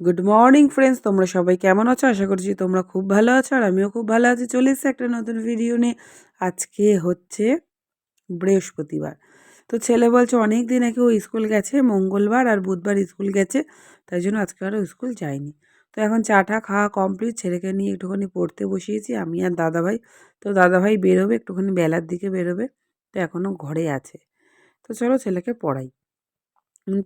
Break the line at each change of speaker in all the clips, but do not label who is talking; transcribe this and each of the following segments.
Good morning friends, তোমরা সবাই কেমন আছো? আশা করছি তোমরা খুব ভালো আছো আর আমিও খুব ভালো আছি। চলে এসেছি একটা নতুন ভিডিও নিয়ে। আজকে হচ্ছে বৃহস্পতিবার। তো ছেলে বলছে অনেক দিন আগে ও স্কুল গেছে, মঙ্গলবার আর বুধবার স্কুল গেছে, তাই জন্য আজকে আরও স্কুল যায়নি। তো এখন চাটা খাওয়া কমপ্লিট ছেলেকে নিয়ে একটুখানি পড়তে বসিয়েছি, আমি আর দাদাভাই। তো দাদাভাই বেরোবে, একটুখানি বেলার দিকে বেরোবে, তো এখনও ঘরে আছে। তো চলো ছেলেকে পড়াই।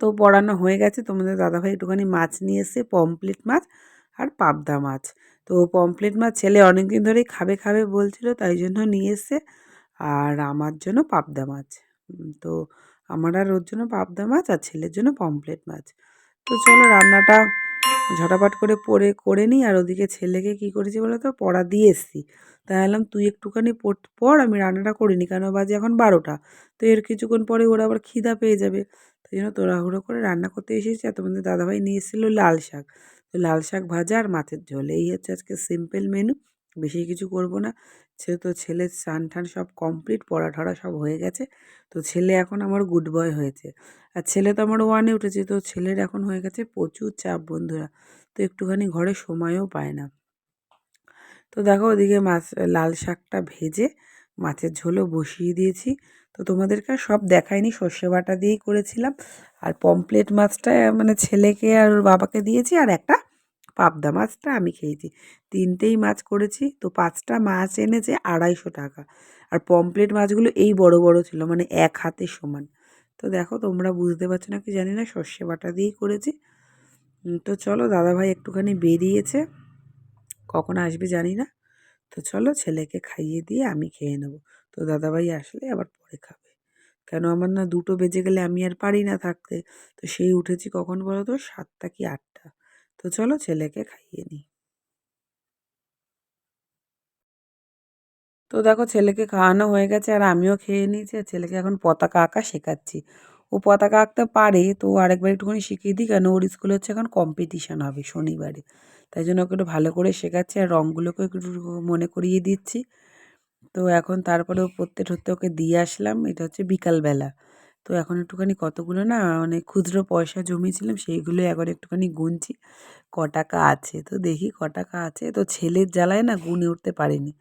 তো পড়ানো হয়ে গেছে। তোমাদের দাদাভাই একটুখানি মাছ নিয়ে এসে পমপ্লেট মাছ আর পাবদা মাছ। তো পমপ্লেট মাছ ছেলে অনেক দিন ধরেই খাবে খাবে বলছিল, তাই জন্য নিয়ে এসে আর আমার জন্য পাবদা মাছ। তো আমার আর ওর জন্য পাবদা মাছ আর ছেলের জন্য পমপ্লেট মাছ। তো চলো রান্নাটা ঝটাপট করে পড়ে করে নিই। আর ওদিকে ছেলেকে কি করেছি বলো তো? পড়া দিয়ে এসছি। তাই বললাম তুই একটুখানি পড় আমি রান্নাটা করিনি কেন বাজে এখন বারোটা। তো এর কিছুক্ষণ পরে ওরা আবার খিদা পেয়ে যাবে। তাই জন্য তোড়াহুড়ো করে রান্না করতে এসেছি আর তোমাদের দাদাভাই নিয়ে এসেছিল লাল শাক। তো লাল শাক ভাজা আর মাছের ঝোল। এই হচ্ছে আজকে সিম্পল মেনু বেশি কিছু করব না। ছেলে তো ছেলের স্নান টান সব কমপ্লিট পড়া ঠড়া সব হয়ে গেছে। তো ছেলে এখন আমার গুড বয় হয়েছে। আর ছেলে তো আমার ওয়ানে উঠেছে। তো ছেলের এখন হয়ে গেছে প্রচুর চাপ বন্ধুরা। তো একটুখানি ঘরে সময়ও পায় না। তো দেখো ওদিকে মাছ, লাল শাকটা ভেজে মাছের ঝোলও বসিয়ে দিয়েছি। তো তোমাদেরকে সব দেখায়নি সর্ষে বাটা দিয়েই করেছিলাম। আর পমপ্লেট মাছটা মানে ছেলেকে আর বাবাকে দিয়েছি আর একটা পাবদা মাছটা আমি খেয়েছি। তিনটেই মাছ করেছি, তো পাঁচটা মাছ এনেছে আড়াইশো টাকা। আর পমপ্লেট মাছগুলো এই বড় বড় ছিল মানে এক হাতে সমান। তো দেখো, তোমরা বুঝতে পারছ না, কি জানি না, সর্ষে বাটা দিয়েই করেছি। তো চলো, দাদাভাই একটুখানি বেরিয়েছে। কখন আসবে জানি না। তো চলো ছেলেকে খাইয়ে দিয়ে আমি খেয়ে নেব। তো দাদাভাই আসলে আবার পরে খাবে। কেন আমার না দুটো বেজে গেলে আমি আর পারি না থাকতে। তো সেই উঠেছি কখন বলো তো সাতটা কি আটটা। তো চলো ছেলেকে খাইয়ে নিই। তো দেখো ছেলেকে খাওয়ানো হয়ে গেছে আর আমিও খেয়ে নিয়েছি। আর ছেলেকে এখন পতাকা আঁকা শেখাচ্ছি। ও পতাকা আঁকতে পারে তো আরেকবার একটুখানি শিখিয়ে দিই কেন ওর স্কুলে হচ্ছে এখন কম্পিটিশান হবে শনিবারে। তাই জন্য ওকে একটু ভালো করে শেখাচ্ছি আর রঙগুলোকে একটু মনে করিয়ে দিচ্ছি। তো এখন তারপরে ও পড়তে ঠরতে ওকে দিয়ে আসলাম, এটা হচ্ছে বিকালবেলা। তো এখন একটুখানি কতগুলো না মানে খুচরো পয়সা জমিয়েছিলাম, সেইগুলো এখন একটুখানি গুনছি, ক টাকা আছে। তো দেখি ক টাকা আছে, তো ছেলের জ্বালায় না গুনে উঠতে পারিনি।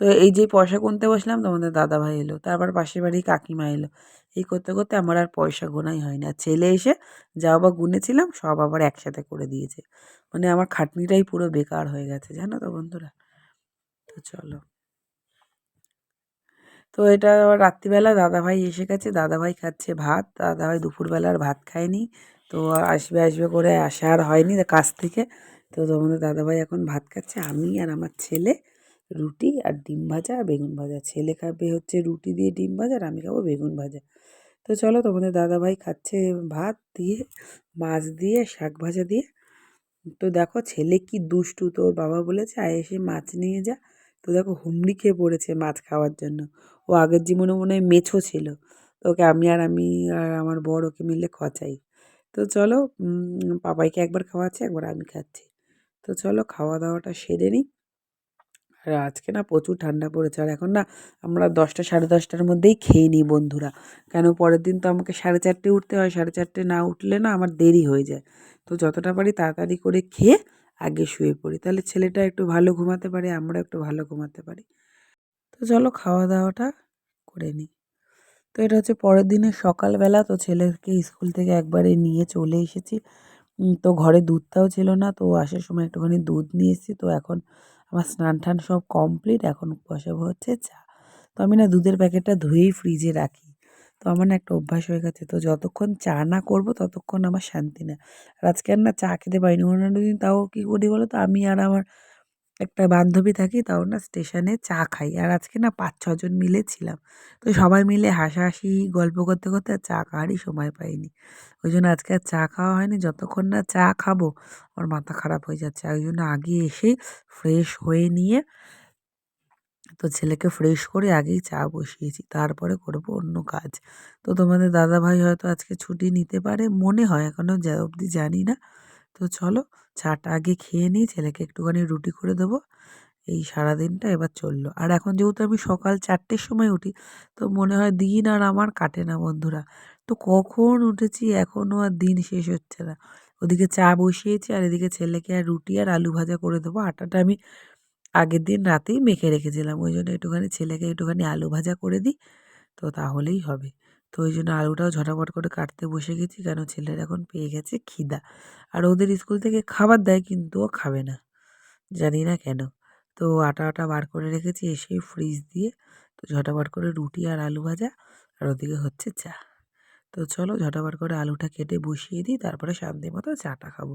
তো এই যে পয়সা গুনতে বসলাম, তোমাদের দাদাভাই এলো, তারপর পাশের বাড়ি কাকিমা এলো। এই করতে করতে আমার আর পয়সা গোনাই হয় না। ছেলে এসে যা বা গুনেছিলাম, সব আবার একসাথে করে দিয়েছে। মানে আমার খাটনিটাই পুরো বেকার হয়ে গেছে, জানো তো বন্ধুরা? তো চলো। তো এটা রাত্রিবেলা দাদাভাই এসে গেছে, দাদাভাই খাচ্ছে ভাত, দাদাভাই দুপুরবেলার ভাত খায়নি। তো আসবে আসবে করে আসা আর হয়নি কাছ থেকে। তো তোমাদের দাদাভাই এখন ভাত খাচ্ছে, আমি আর আমার ছেলে রুটি আর ডিম ভাজা আর বেগুন ভাজা। ছেলে খাবে হচ্ছে রুটি দিয়ে ডিম ভাজা আর আমি খাব বেগুন ভাজা। তো চলো তোমাদের দাদাভাই খাচ্ছে ভাত দিয়ে, মাছ দিয়ে, শাক ভাজা দিয়ে। তো দেখো ছেলে কি দুষ্টু, তোর বাবা বলেছে আয় এসে মাছ নিয়ে যা। তো দেখো হুমড়ি খেয়ে পড়েছে মাছ খাওয়ার জন্য। ও আগের জীবনে মনে হয় মেছো ছিল। তো ওকে আমি আর আমি আর আমার বর ওকে মিলে খচাই। তো চলো পাপাইকে একবার খাওয়াচ্ছি, একবার আমি খাচ্ছি। তো চলো খাওয়া দাওয়াটা সেরে নিই। আর আজকে না প্রচুর ঠান্ডা পড়েছে। আর এখন না আমরা দশটা, সাড়ে দশটার মধ্যেই খেয়ে নিই বন্ধুরা। কেন পরের দিন তো আমাকে সাড়ে চারটে উঠতে হয়, সাড়ে চারটে না উঠলে না আমার দেরি হয়ে যায়। তো যতটা পারি তাড়াতাড়ি করে খেয়ে আগে শুয়ে পড়ি। তাহলে ছেলেটা একটু ভালো ঘুমাতে পারে, আমরা একটু ভালো ঘুমাতে পারি। তো চলো খাওয়া দাওয়াটা করে নিই। তো এটা হচ্ছে পরের দিনে সকালবেলা। তো ছেলেকে স্কুল থেকে একবারে নিয়ে চলে এসেছি। তো ঘরে দুধটাও ছিল না, তো আসার সময় একটুখানি দুধ নিয়ে এসেছি। তো এখন আমার স্নান টান সব কমপ্লিট এখন বসাবো হচ্ছে চা। তো আমি না দুধের প্যাকেটটা ধুয়েই ফ্রিজে রাখি। তো আমার না একটা অভ্যাস হয়ে গেছে, তো যতক্ষণ চা না করব ততক্ষণ আমার শান্তি না। আর আজকে আর না চা খেতে পারিনি। অন্যান্য দিন তাও কী করি বলো তো আমি আর আমার একটা বান্ধবী থাকি, তাও না স্টেশনে চা খাই। আর আজকে না পাঁচ ছজন মিলে ছিলাম। তো সবাই মিলে হাসাহাসি, গল্প করতে করতে আর চা খাওয়ারই সময় পাইনি। ওই জন্য আজকে আর চা খাওয়া হয়নি। যতক্ষণ না চা খাব, আমার মাথা খারাপ হয়ে যাচ্ছে। ওই জন্য আগে এসে ফ্রেশ হয়ে নিয়ে, তো ছেলেকে ফ্রেশ করে আগেই চা বসিয়েছি। তারপরে করব অন্য কাজ। তো তোমাদের দাদাভাই হয়তো আজকে ছুটি নিতে পারে, মনে হয় এখনও যা অবধি জানি না। তো চলো চাটা আগে খেয়ে নিই, ছেলেকে একটুখানি রুটি করে দেবো। এই সারাদিনটা এবার চলল। আর এখন যেহেতু আমি সকাল চারটের সময় উঠি, তো মনে হয় দিন আর আমার কাটে না বন্ধুরা। তো কখন উঠেছি এখনও আর দিন শেষ হচ্ছে না। ওদিকে চা বসিয়েছি আর এদিকে ছেলেকে আর রুটি আর আলু ভাজা করে দেবো। আটাটা আমি আগের দিন রাতেই মেখে রেখেছিলাম। ওই জন্য একটুখানি ছেলেকে একটুখানি আলু ভাজা করে দিই, তো তাহলেই হবে। তো ওই জন্য আলুটাও ঝটাপট করে কাটতে বসে গেছি, কেন ছেলের এখন পেয়ে গেছে খিদা। আর ওদের স্কুল থেকে খাবার দেয়, কিন্তু ও খাবে না, জানি না কেন। তো আটা আটা বার করে রেখেছি, এসেই ফ্রিজ দিয়ে তো ঝটাপট করে রুটি আর আলু ভাজা, আর ওদিকে হচ্ছে চা। তো চলো ঝটাপট করে আলুটা কেটে বসিয়ে দিই, তারপরে শান্তি মতো চাটা খাব।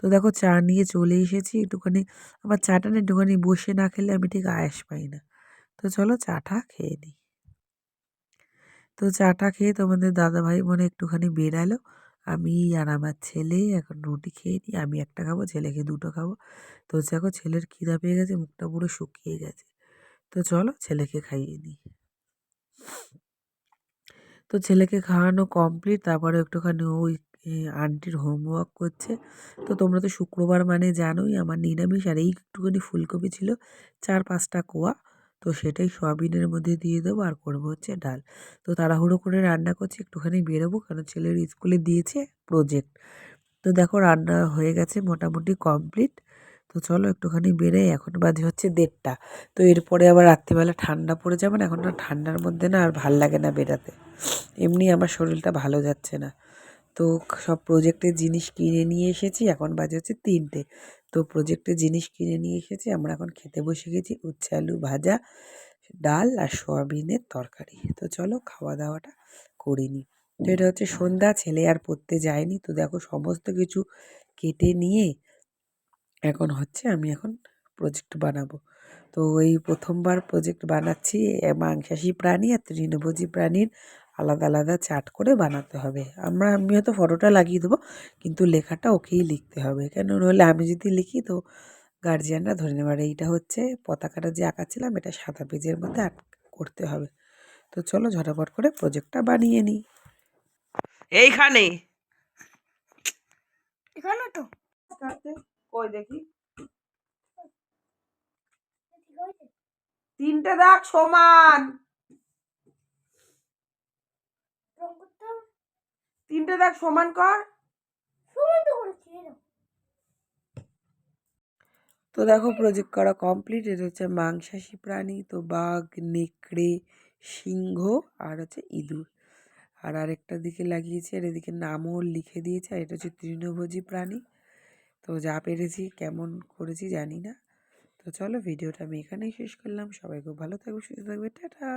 তো দেখো চা নিয়ে চলে এসেছি, একটুখানি আমার চাটা না একটুখানি বসে না খেলে আমি ঠিক আয়াস পাই না। তো চলো চাটা খেয়ে নিই। তো চাটা খেয়ে তোমাদের দাদাভাই মনে একটুখানি বেরালো। আমি আর আমার ছেলে এখন রুটি খেয়ে নিই, আমি একটা খাব, ছেলেকে দুটো খাব। তো দেখো ছেলের খিদা পেয়ে গেছে, মুখটা পুরো শুকিয়ে গেছে। তো চলো ছেলেকে খাইয়ে নিই। তো ছেলেকে খাওয়ানো কমপ্লিট তারপরে একটুখানি ওই আন্টির হোমওয়ার্ক করছে। তো তোমরা তো শুক্রবার মানে জানোই, আমার নিরামিষ আর এই একটুখানি ফুলকপি ছিল চার পাঁচটা কোয়া। তো সেটাই সোয়াবিনের মধ্যে দিয়ে দেবো আর করব হচ্ছে ডাল। তো তাড়াহুড়ো করে রান্না করছি, একটুখানি বেরোবো, কারণ ছেলের স্কুলে দিয়েছে প্রজেক্ট তো দেখো রান্না হয়ে গেছে মোটামুটি কমপ্লিট তো চলো একটুখানি বেরোই, এখন বাজে হচ্ছে দেড়টা। তো এরপরে আবার রাত্রিবেলা ঠান্ডা পড়ে যাবে না, এখন না ঠান্ডার মধ্যে না আর ভালো লাগে না বেরাতে এমনি আমার শরীরটা ভালো যাচ্ছে না। তো সব প্রজেক্টের জিনিস কিনে নিয়ে এসেছি, এখন বাজে হচ্ছে তিনটে। তো প্রজেক্টের জিনিস কিনে নিয়ে এসেছি, আমরা এখন খেতে বসে গেছি, উচ্ছে, আলু ভাজা, ডাল আর সয়াবিনের তরকারি। তো চলো খাওয়া দাওয়াটা করে নিই। তো এটা হচ্ছে সন্ধ্যা, ছেলে আর পড়তে যায়নি। তো দেখো সমস্ত কিছু কেটে নিয়ে এখন হচ্ছে আমি এখন প্রজেক্ট বানাবো। তো এই প্রথমবার প্রজেক্ট বানাচ্ছি মাংসাশী প্রাণী আর তৃণভোজী প্রাণীর আলাদা আলাদা চার্ট করে বানাতে হবে। আমরা আমি হয়তো ফটোটা লাগিয়ে দেবো কিন্তু লেখাটা ওকেই লিখতে হবে। কেন নইলে আমি যদি লিখি তো গার্জিয়ানরা ধরে নেবার এইটা হচ্ছে পতাকাটা যে আঁকাচ্ছিলাম এটা সাদা পেজের মধ্যে আট করতে হবে। তো চলো ঝটাপট করে প্রজেক্টটা বানিয়ে নিই। এইখানে।
এখানে তো।
কই দেখি? তিনটে দাগ সমান
রং করতে হবে
তিনটে দাগ সমান কর। তো দেখো প্রজেক্ট করা কমপ্লিট এটা হচ্ছে মাংসাশী প্রাণী তো বাঘ নেকড়ে সিংহ আর হচ্ছে ইঁদুর। আর আরেকটা দিকে লাগিয়েছে আর এদিকে নামও লিখে দিয়েছে আর এটা হচ্ছে তৃণভোজী প্রাণী। তো যা পেরেছি কেমন করেছি জানি না। তো চলো ভিডিওটা আমি এখানেই শেষ করলাম। সবাই খুব ভালো থাকবে সুস্থ থাকবে টাটা।